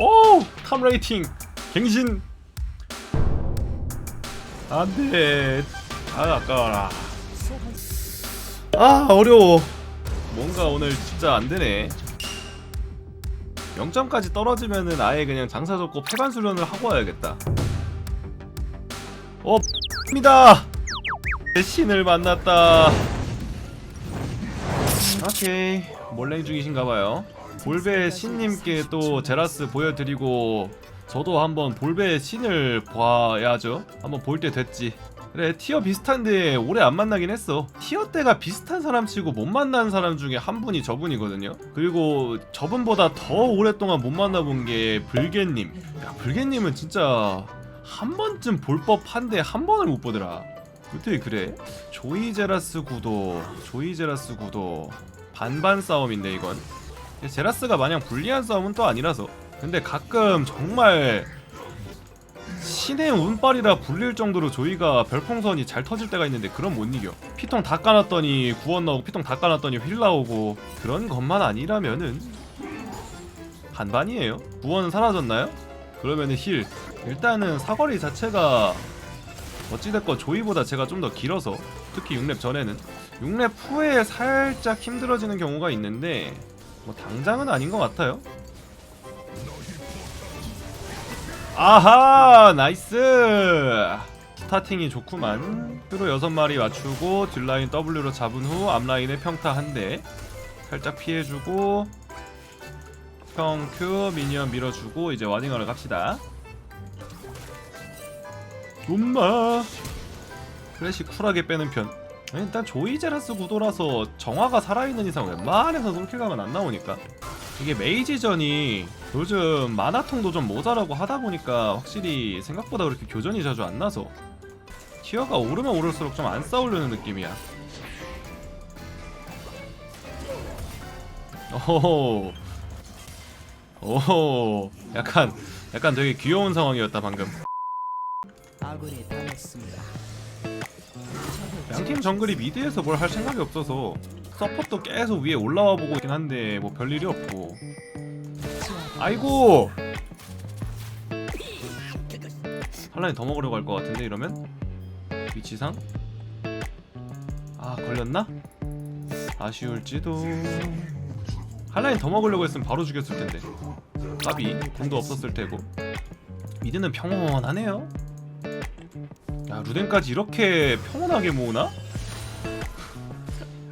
오! 탑 레이팅! 갱신! 안돼. 아 아까워라. 아 어려워. 뭔가 오늘 진짜 안되네. 0점까지 떨어지면은 아예 그냥 장사 접고 폐관 수련을 하고 와야겠다. 어 입니다. 내 신을 만났다. 오케이. 몰랭 중이신가봐요 볼베 신님께 또 제라스 보여드리고 저도 한번 볼베 신을 봐야죠. 한번 볼 때 됐지. 그래 티어 비슷한데 오래 안 만나긴 했어. 티어 때가 비슷한 사람 치고 못 만난 사람 중에 한 분이 저분이거든요. 그리고 저분보다 더 오랫동안 못 만나본 게 불개님. 야 불개님은 진짜 한 번쯤 볼 법한데 한 번을 못 보더라. 어떻게 그래? 조이제라스 구도 조이제라스 구도. 반반 싸움인데 이건 제라스가 마냥 불리한 싸움은 또 아니라서. 근데 가끔 정말 신의 운빨이라 불릴 정도로 조이가 별풍선이 잘 터질 때가 있는데 그럼 못 이겨. 피통 다 까놨더니 구원 나오고 피통 다 까놨더니 휠 나오고 그런 것만 아니라면은 반반이에요. 구원은 사라졌나요? 그러면은 힐. 일단은 사거리 자체가 어찌됐건 조이보다 제가 좀 더 길어서 특히 6렙 전에는. 6렙 후에 살짝 힘들어지는 경우가 있는데 뭐 당장은 아닌 것 같아요. 아하 나이스! 스타팅이 좋구만. 큐로 6마리 맞추고 뒷라인 W로 잡은 후 앞라인에 평타 한대. 살짝 피해주고 평큐 미니언 밀어주고 이제 와딩하러 갑시다. 엄마! 플래시 쿨하게 빼는 편 일단 조이제라스 구도라서 정화가 살아있는 이상 웬만해서 솔킬감은 안 나오니까. 이게 메이지전이 요즘 만화통도 좀 모자라고 하다 보니까 확실히 생각보다 그렇게 교전이 자주 안 나서 티어가 오르면 오를수록 좀 안 싸우려는 느낌이야. 오호. 오호. 약간 약간 되게 귀여운 상황이었다 방금. 아군이 당했습니다. 양팀 정글이 미드에서 뭘 할 생각이 없어서 서폿도 계속 위에 올라와 보고 있긴 한데 뭐 별일이 없고. 아이고! 한라인 더 먹으려고 할 것 같은데 이러면? 위치상? 아 걸렸나? 아쉬울지도. 한라인 더 먹으려고 했으면 바로 죽였을 텐데. 까비 돈도 없었을 테고. 미드는 평온하네요 야 루덴까지 이렇게 평온하게 모으나?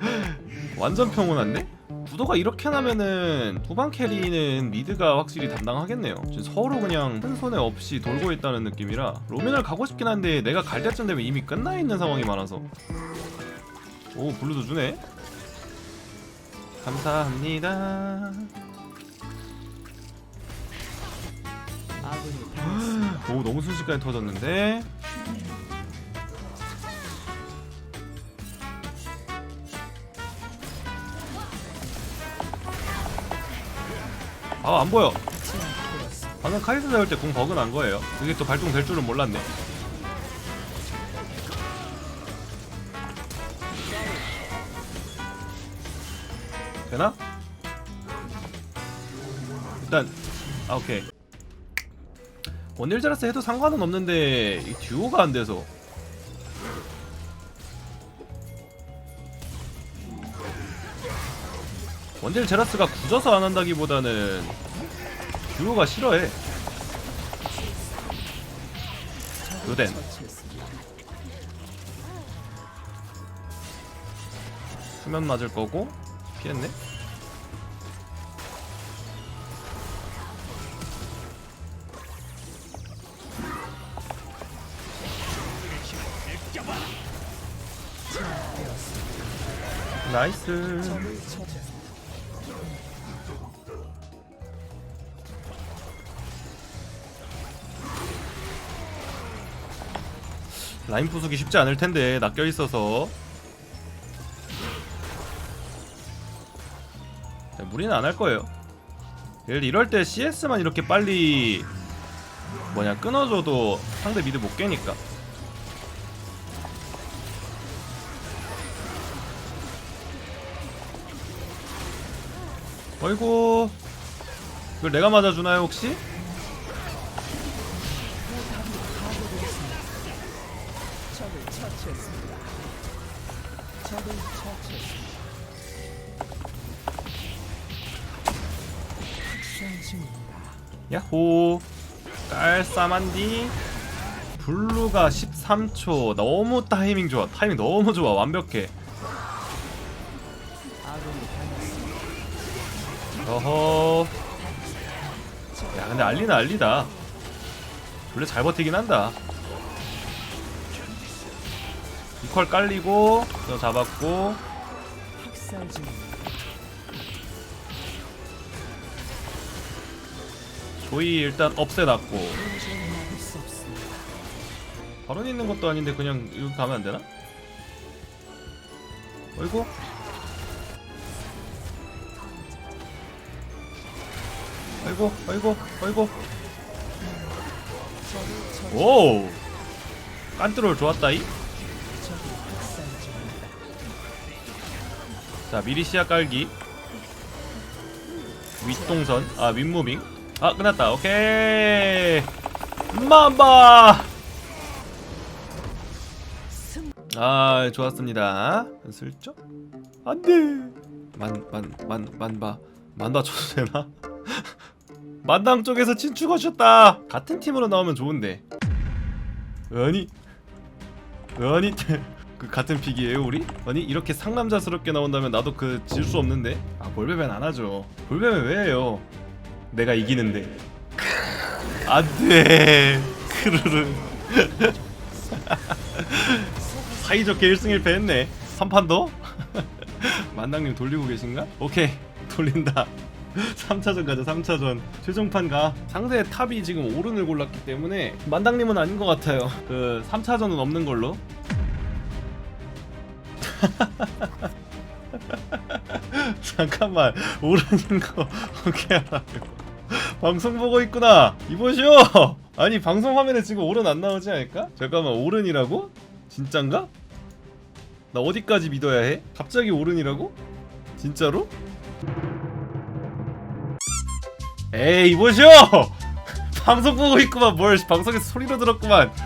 완전 평온한데? 구도가 이렇게 나면은 후반 캐리는 미드가 확실히 담당하겠네요 지금 서로 그냥 큰 손에 없이 돌고 있다는 느낌이라 로맨을 가고 싶긴 한데 내가 갈 때쯤 되면 이미 끝나 있는 상황이 많아서 오 블루도 주네 감사합니다. 오 너무 순식간에 터졌는데 아 안 보여. 방금 카이스 잡을 때공 버그 난 거예요. 그게 또 발동될 줄은 몰랐네. 되나? 일단 아 오케이. 원딜 제라스 해도 상관은 없는데 이 듀오가 안 돼서 원딜 제라스가 굳어서 안 한다기보다는 듀오가 싫어해. 처치했습니다. 수면 맞을 거고 피했네. 나이스 라인 부수기 쉽지 않을 텐데 낚여 있어서 네, 무리는 안 할 거예요. 이럴 때 CS만 이렇게 빨리 뭐냐 끊어줘도 상대 미드 못 깨니까. 아이고 이걸 내가 맞아주나요 혹시? 야호. 깔쌈한디. 블루가 13초. 너무 타이밍 좋아. 타이밍 너무 좋아. 완벽해. 어허 야 근데 알리는 알리다 블루 잘 버티긴 한다 이퀄 깔리고 저 잡았고. 조이 일단 없애놨고. 바로 있는 것도 아닌데 그냥 이거 가면 안 되나? 어이구 아이고 아이고 아이고. 적을 처치. 오 깐트롤 좋았다이. 자 미리 시야 깔기. 윗동선. 아 윗무빙. 아 끝났다. 오케이. 맘바. 아 좋았습니다. 슬쩍? 안돼. 만 만 만 만바. 만바 쳐도 되나 만당 쪽에서 친추거셨다. 같은 팀으로 나오면 좋은데. 아니 아니 그 같은 픽이에요 우리? 아니 이렇게 상남자스럽게 나온다면 나도 그 질 수 없는데? 아 볼베벤 안 하죠. 볼베벤 왜 해요? 내가 이기는데. 안돼. 크르르. 사이좋게 1승 1패 했네. 한판 더? 만당님 돌리고 계신가? 오케이. 돌린다 3차전 가자 3차전 최종판 가 상대 탑이 지금 오른을 골랐기 때문에 만당님은 아닌 것 같아요 그 3차전은 없는 걸로 잠깐만 오르는 거 어떻게 알아요 방송 보고 있구나 이보시오 아니 방송 화면에 지금 오른 안 나오지 않을까? 잠깐만 오른이라고? 진짠가? 나 어디까지 믿어야 해? 갑자기 오른이라고? 진짜로? 에이 이보시오! 방송 보고 있구만 뭘 방송에서 소리로 들었구만